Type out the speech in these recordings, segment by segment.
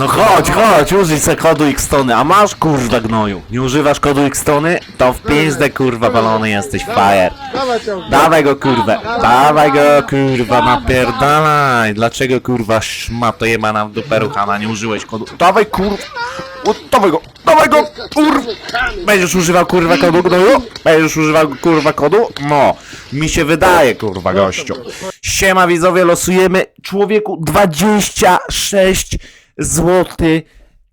No chodź, chodź, użyj se kodu Xtony, a masz kurwa gnoju. Nie używasz kodu Xtony? To w pizdę kurwa balony jesteś fajer. Dawaj ciągle. Dawaj go kurwę, dawaj go kurwa, napierdalaj. Dlaczego kurwa szmato jebana w dupę ruchana, nie użyłeś kodu? Dawaj kurwa, o, dawaj go, dawaj go, kurwa. Będziesz używał kurwa kodu gnoju? Będziesz używał kurwa kodu? No, mi się wydaje kurwa gościu. Siema widzowie, losujemy człowieku 26 zł.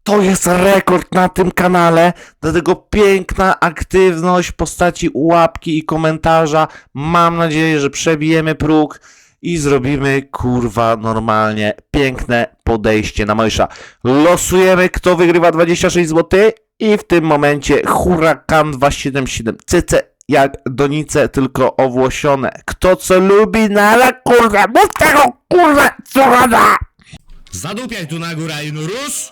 To jest rekord na tym kanale, dlatego piękna aktywność w postaci łapki i komentarza. Mam nadzieję, że przebijemy próg i zrobimy kurwa normalnie piękne podejście na Mojsza. Losujemy kto wygrywa 26 zł i w tym momencie Huracan 277 CC jak donice, tylko owłosione. Kto co lubi, no ale kurwa, mów tego kurwa, co gada! Zadupiaj tu na górę, Inurus!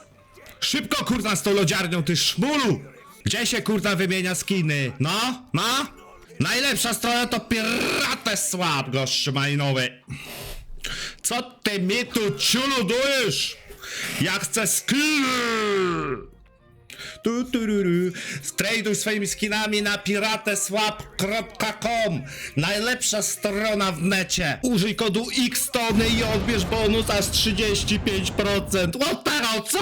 Szybko kurna z tą lodziarnią, ty szmulu! Gdzie się kurna wymienia skiny? No, no? Najlepsza strona to Piratę Słab, gościu malinowy. Co ty mi tu ciuludujesz? Ja chcę skiny! Tu, tu, ru, ru. Swoimi skinami na pirateswap.com Najlepsza strona w necie. Użyj kodu XTONY i odbierz bonus aż 35%. What the hell, co?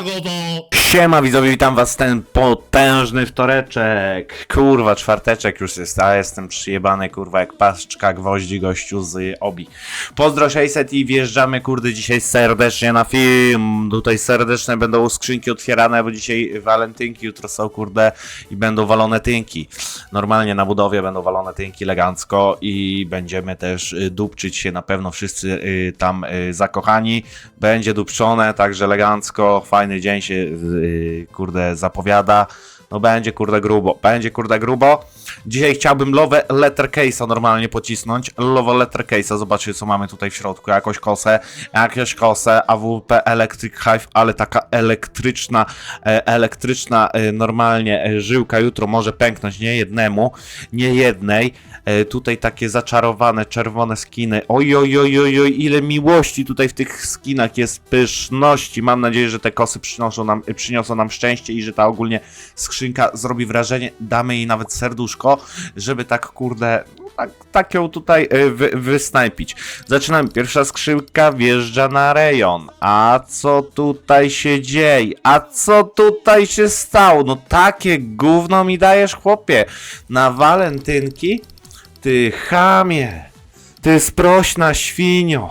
Siema widzowie, witam was ten potężny wtoreczek. Kurwa, czwarteczek już jest, a jestem przyjebany kurwa jak paszczka gwoździ gościu z obi. Pozdro 600 i wjeżdżamy kurde dzisiaj serdecznie na film. Tutaj serdeczne będą skrzynki otwierane, bo dzisiaj walentynki, jutro są kurde i będą walone tynki. Normalnie na budowie będą walone tynki elegancko i będziemy też y, dupczyć się na pewno wszyscy y, tam y, zakochani. Będzie dupczone, także elegancko, fajny dzień się kurde zapowiada. No będzie kurde grubo, będzie kurde grubo. Dzisiaj chciałbym Love Letter Case'a normalnie pocisnąć. Love Letter Case'a, zobaczcie co mamy tutaj w środku. Jakąś kosę, jakieś kosę, AWP Electric Hive, ale taka elektryczna, e, elektryczna e, normalnie e, żyłka jutro może pęknąć nie jednemu, nie jednej. Tutaj takie zaczarowane czerwone skiny. Oj, oj, oj, oj, oj, ile miłości tutaj w tych skinach jest pyszności. Mam nadzieję, że te kosy przynoszą nam, przyniosą nam szczęście i że ta ogólnie skrzynka zrobi wrażenie. Damy jej nawet serduszko, żeby tak kurde, no tak, tak ją tutaj e, wy, wysnajpić. Zaczynamy. Pierwsza skrzynka wjeżdża na rejon. A co tutaj się dzieje? A co tutaj się stało? No takie gówno mi dajesz, chłopie. Na walentynki? Ty chamie, ty sprośna świnio,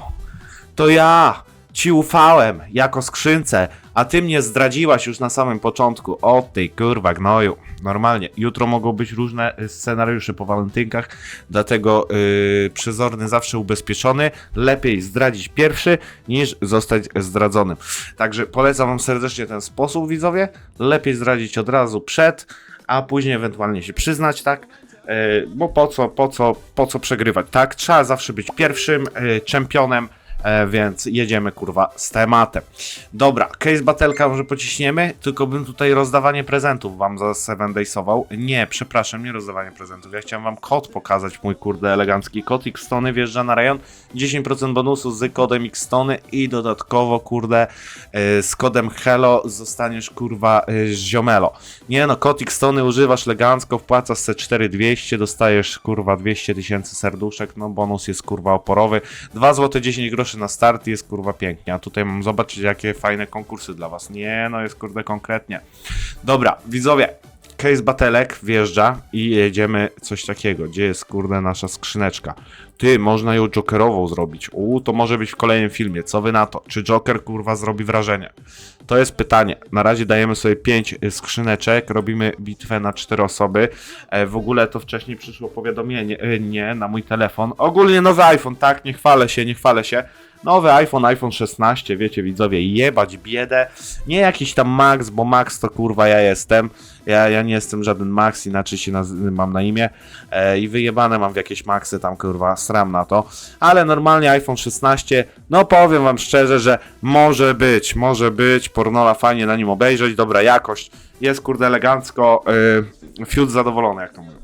to ja ci ufałem jako skrzynce, a ty mnie zdradziłaś już na samym początku. O ty kurwa gnoju. Normalnie, jutro mogą być różne y, scenariusze po walentynkach, dlatego yy, przezorny zawsze ubezpieczony. Lepiej zdradzić pierwszy niż zostać zdradzonym. Także polecam wam serdecznie ten sposób, widzowie. Lepiej zdradzić od razu przed, a później ewentualnie się przyznać, tak? E, bo po co, po co, po co przegrywać, tak? Trzeba zawsze być pierwszym e, czempionem, e, więc jedziemy kurwa z tematem. Dobra, case batelka może pociśniemy, tylko bym tutaj rozdawanie prezentów wam za 7 daysował. Nie, przepraszam, nie rozdawanie prezentów. Ja chciałem wam kod pokazać, mój kurde elegancki kod Xtony wjeżdża na rejon, 10% bonusu z kodem Xtony i dodatkowo kurde e, z kodem Hello zostaniesz kurwa e, ziomelo. Nie no, kod Xtony używasz elegancko, wpłacasz se 4200, dostajesz kurwa 200 tysięcy serduszek, no bonus jest kurwa oporowy. 2 zł 10 groszy na start jest kurwa pięknie. A tutaj mam zobaczyć jakie fajne konkursy dla was. Nie no, jest kurde konkretnie. Dobra, widzowie, case batelek wjeżdża i jedziemy coś takiego. Gdzie jest kurde nasza skrzyneczka? Ty, można ją jokerową zrobić. Uuu, to może być w kolejnym filmie. Co wy na to? Czy joker kurwa zrobi wrażenie? To jest pytanie. Na razie dajemy sobie 5 skrzyneczek, robimy bitwę na 4 osoby. E, w ogóle to wcześniej przyszło powiadomienie, e, nie, na mój telefon. Ogólnie nowy iPhone, tak? Nie chwalę się, nie chwalę się. Nowy iPhone, iPhone 16, wiecie widzowie, jebać biedę. Nie jakiś tam Max, bo Max to kurwa ja jestem. Ja, ja nie jestem żaden Max, inaczej się mam na imię. E, I wyjebane mam w jakieś Maxy tam kurwa, sram na to. Ale normalnie iPhone 16, no powiem wam szczerze, że może być, może być. Pornola fajnie na nim obejrzeć, dobra jakość. Jest kurde elegancko. Yy, fiut zadowolony, jak to mówią.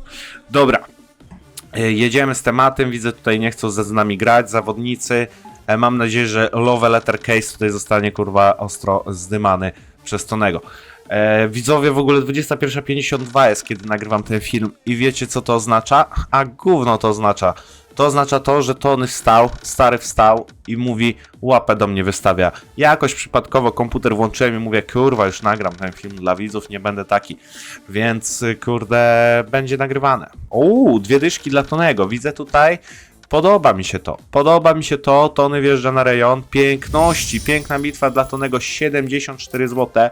Dobra. E, Jedziemy z tematem, widzę tutaj nie chcą ze z nami grać zawodnicy. E, Mam nadzieję, że Love Letter Case tutaj zostanie kurwa ostro zdymany przez Tonego. E, widzowie, w ogóle 21.52 jest, kiedy nagrywam ten film i wiecie co to oznacza? A gówno to oznacza. To oznacza to, że Tony wstał, stary wstał i mówi, łapę do mnie wystawia. Ja jakoś przypadkowo komputer włączyłem i mówię, kurwa, już nagram ten film dla widzów, nie będę taki. Więc, kurde, będzie nagrywane. Uuu, dwie dyszki dla Tonego, widzę tutaj. Podoba mi się to. Podoba mi się to. Tony wjeżdża na rejon. Piękności. Piękna bitwa dla Tonego. 74 zł.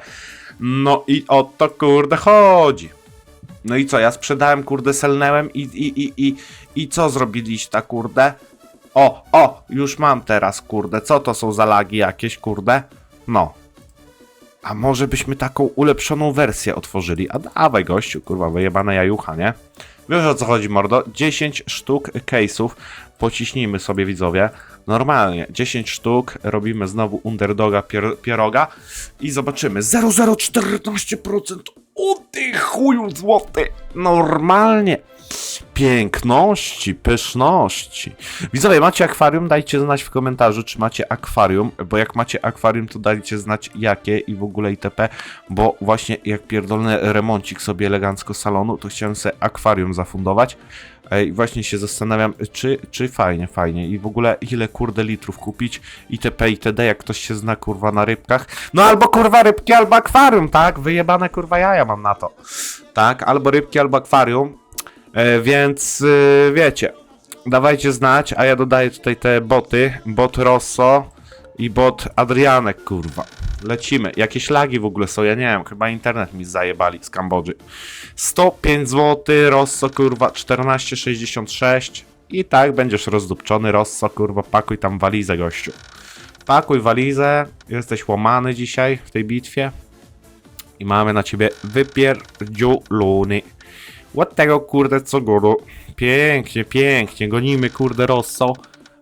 No i o to kurde chodzi. No i co, ja sprzedałem, kurde, selnęłem i, i, i, i, i co zrobiliście, kurde? O, o, już mam teraz, kurde, co to są za lagi jakieś, kurde? No. A może byśmy taką ulepszoną wersję otworzyli? A dawaj, gościu, kurwa, wyjebane jajucha, nie? Wiesz o co chodzi, mordo? 10 sztuk case'ów, pociśnijmy sobie, widzowie. Normalnie, 10 sztuk, robimy znowu underdoga pier pieroga i zobaczymy. 0,014%! O ty chuju złoty! Normalnie! Piękności, pyszności. Widzowie, macie akwarium? Dajcie znać w komentarzu, czy macie akwarium, bo jak macie akwarium, to dajcie znać jakie i w ogóle itp., bo właśnie jak pierdolny remoncik sobie elegancko salonu, to chciałem sobie akwarium zafundować E, i właśnie się zastanawiam, czy, czy fajnie, fajnie i w ogóle ile kurde litrów kupić itp. itd. jak ktoś się zna kurwa na rybkach. No albo kurwa rybki, albo akwarium, tak? Wyjebane kurwa jaja mam na to. Tak, albo rybki, albo akwarium. E, więc y, wiecie, dawajcie znać, a ja dodaję tutaj te boty, bot Rosso i bot Adrianek, kurwa. Lecimy. Jakieś lagi w ogóle są, ja nie wiem, chyba internet mi zajebali z Kambodży. 105 zł, Rosso, kurwa, 14,66 i tak będziesz rozdupczony, Rosso, kurwa, pakuj tam walizę, gościu. Pakuj walizę, jesteś łamany dzisiaj w tej bitwie i mamy na ciebie wypierdziulony. Od tego kurde co góru. Pięknie, pięknie. Gonimy kurde Rosso.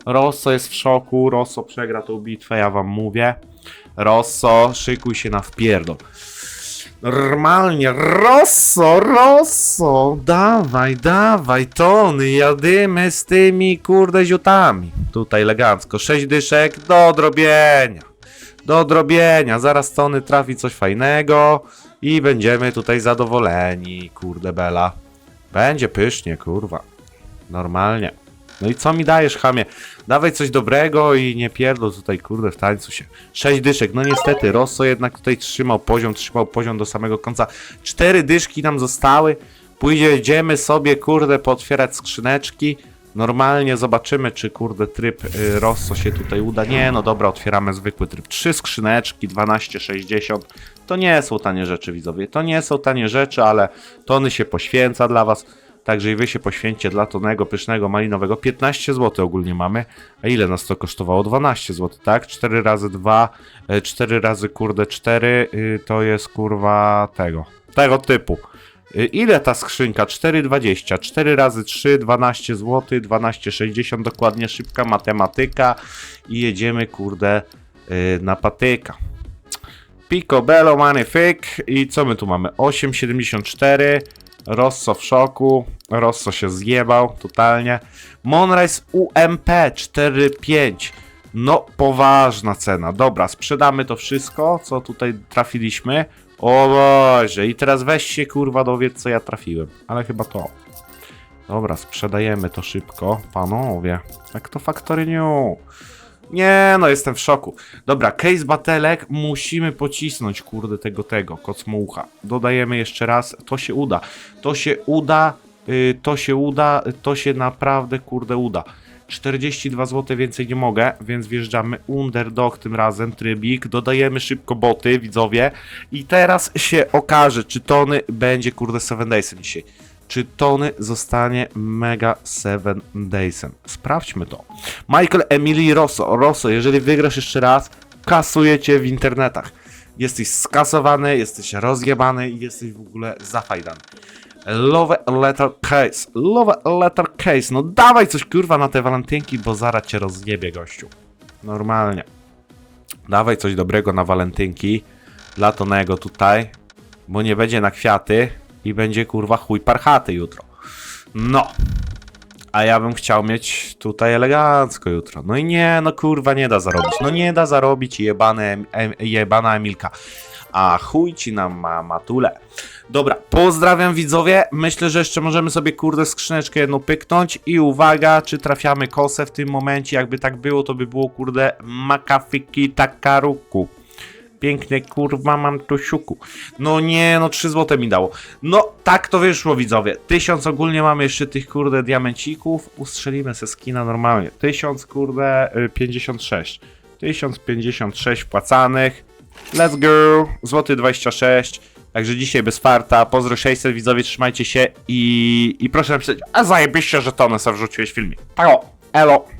Rosso jest w szoku. Rosso przegra tą bitwę, ja wam mówię. Rosso, szykuj się na wpierdol. Normalnie, Rosso, Rosso, dawaj, dawaj, tony, jadymy z tymi kurde ziutami. Tutaj elegancko, 6 dyszek do odrobienia. Do odrobienia, zaraz tony trafi coś fajnego i będziemy tutaj zadowoleni, kurde bela. Będzie pysznie, kurwa. Normalnie. No i co mi dajesz, chamie? Dawaj coś dobrego i nie pierdol tutaj, kurde, w tańcu się. Sześć dyszek, no niestety, Rosso jednak tutaj trzymał poziom, trzymał poziom do samego końca. Cztery dyszki nam zostały. Pójdziemy sobie, kurde, pootwierać skrzyneczki. Normalnie zobaczymy, czy kurde tryb y, Rosso się tutaj uda. Nie, no dobra, otwieramy zwykły tryb. Trzy skrzyneczki, 12,60. To nie są tanie rzeczy, widzowie. To nie są tanie rzeczy, ale Tony się poświęca dla was. Także i wy się poświęćcie dla tonego pysznego malinowego. 15 zł ogólnie mamy. A ile nas to kosztowało? 12 zł, tak? 4 razy 2, 4 razy kurde 4 y, to jest kurwa tego. Tego typu. Y, Ile ta skrzynka? 4,20. 4 razy 3, 12 zł, 12,60 dokładnie. Szybka matematyka. I jedziemy kurde y, na patyka. Picobello Magnifique i co my tu mamy? 8,74 Rosso w szoku. Rosso się zjebał totalnie. Monrise UMP 4,5 No poważna cena. Dobra, sprzedamy to wszystko Co tutaj trafiliśmy. O Boże i teraz weź się kurwa dowiedz co ja trafiłem. Ale chyba to. Dobra, sprzedajemy to szybko Panowie, jak to Factory New nie, no jestem w szoku. Dobra, case batelek musimy pocisnąć, kurde, tego, tego, kocmucha. Dodajemy jeszcze raz, to się uda. To się uda, y, to się uda, to się naprawdę, kurde, uda. 42 zł więcej nie mogę, więc wjeżdżamy underdog tym razem, trybik, dodajemy szybko boty, widzowie i teraz się okaże, czy Tony będzie, kurde, 7 Daysem dzisiaj. Czy Tony zostanie Mega 7 Daysem? Sprawdźmy to. Michael Emily Rosso. Rosso, jeżeli wygrasz jeszcze raz, kasujecie w internetach. Jesteś skasowany, jesteś rozjebany i jesteś w ogóle zafajdany. Love letter case. Love letter case. No dawaj coś kurwa na te walentynki, bo zaraz cię rozjebie gościu. Normalnie. Dawaj coś dobrego na walentynki. Dla Tonego tutaj. Bo nie będzie na kwiaty. I będzie kurwa chuj parchaty jutro. No. A ja bym chciał mieć tutaj elegancko jutro. No i nie, no kurwa, nie da zarobić. No nie da zarobić jebane, jebana Emilka. A chuj ci nam ma matule. Dobra, pozdrawiam widzowie. Myślę, że jeszcze możemy sobie kurde skrzyneczkę jedną pyknąć. I uwaga, czy trafiamy kosę w tym momencie. Jakby tak było, to by było kurde makafiki takaruku. Pięknie, kurwa, mam tu siuku. No nie, no 3 złote mi dało. No, tak to wyszło, widzowie. 1000 ogólnie mamy jeszcze tych, kurde, diamencików. Ustrzelimy se skina normalnie. 1000, kurde, y, 56. 1056 wpłacanych. Let's go. Złoty 26. Także dzisiaj bez farta. Pozdro 600, widzowie, trzymajcie się i, i proszę napisać, a zajebiście, że to sobie wrzuciłeś filmik. Elo, elo.